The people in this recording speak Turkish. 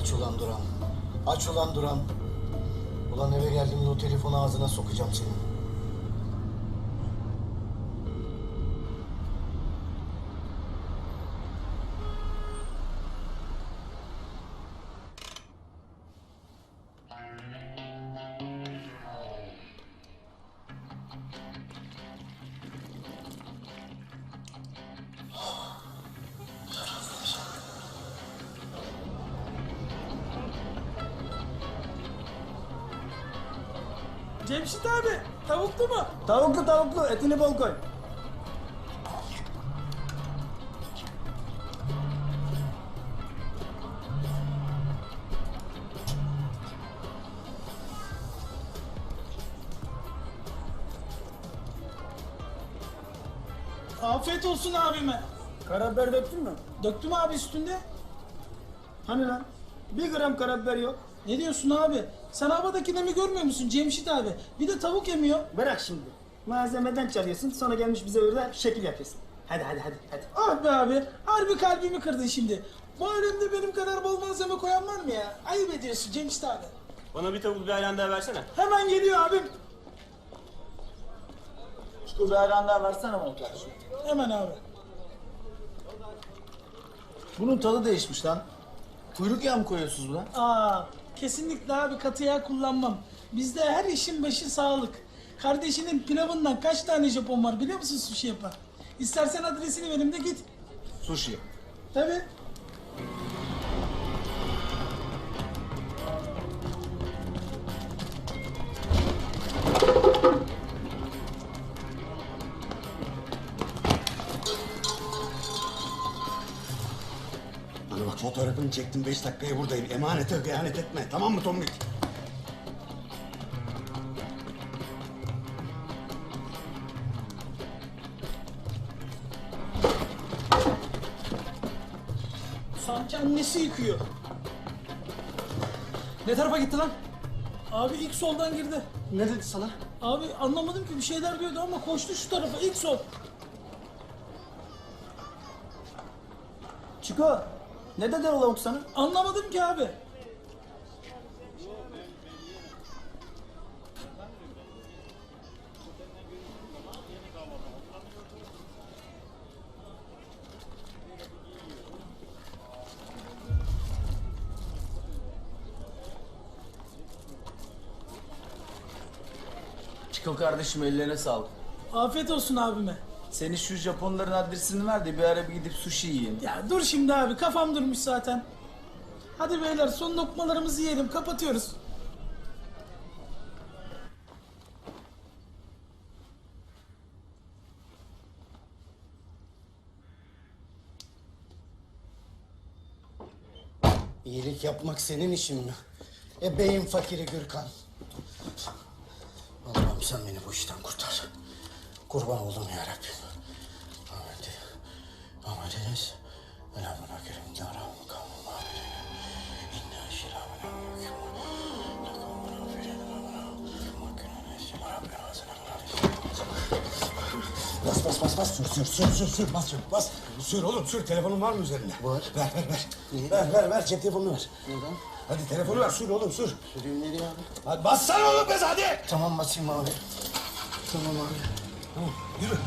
Aç ulan Duran. Aç ulan Duran. Ulan eve geldiğimde o telefonu ağzına sokacağım senin. Cemşit abi tavuklu mu? Tavuklu tavuklu etini bol koy. Afiyet olsun abime. Karabiber döktün mü? Döktüm abi üstünde. Hani lan? Bir gram karabiber yok. Ne diyorsun abi? Sen havadakini mi görmüyor musun Cemşit abi? Bir de tavuk yemiyor. Bırak şimdi. Malzemeden çalıyorsun sonra gelmiş bize orada şekil yapıyorsun. Hadi hadi hadi hadi. Ah be abi. Harbi kalbimi kırdın şimdi. Bu alemde benim kadar bol malzeme koyan var mı ya? Ayıp ediyorsun Cemşit abi. Bana bir tavuk bir ayran daha versene. Hemen geliyor abim. Şu bir ayran daha versene bana kardeşim. Hemen abi. Bunun tadı değişmiş lan. Kuyruk yağı mı koyuyorsunuz buna? Aa, kesinlikle abi katı yağ kullanmam. Bizde her işin başı sağlık. Kardeşinin pilavından kaç tane Japon var biliyor musun sushi yapan? İstersen adresini vereyim de git. Sushi. Tabii. Bak fotoğrafını çektim beş dakikaya buradayım. Emanete hıyanet etme. Tamam mı Tombik? Sanki annesi yıkıyor. Ne tarafa gitti lan? Abi ilk soldan girdi. Ne dedi sana? Abi anlamadım ki bir şeyler diyordu ama koştu şu tarafa ilk sol. Çiko. Ne dedi o lavuk sana? Anlamadım ki abi. Çiko kardeşim ellerine sağlık. Afiyet olsun abime. Seni şu Japonların adresini ver de bir ara bir gidip sushi yiyin. Ya dur şimdi abi kafam durmuş zaten. Hadi beyler son lokmalarımızı yiyelim kapatıyoruz. İyilik yapmak senin işin mi? E beyin fakiri Gürkan. Allah'ım sen beni bu işten kurtar. Kurban oldum ya Rabbim. Ahmet. Ahmet Enes. Elamun Akırım. Yaram kavmum Ahmet. İnna şiramına Rabbim ağzına Bas bas bas bas. Sür sür sür sür sür. Bas sür bas. Sür oğlum sür. Telefonun var mı üzerinde? Var. Ver ver ver. Niye? Ver ver ver. Cep telefonunu ver. Neden? Hadi telefonu ver. Sür oğlum sür. Süreyim nereye abi? Hadi bassana oğlum bez hadi. Tamam basayım abi. Tamam abi. Tamam yürü.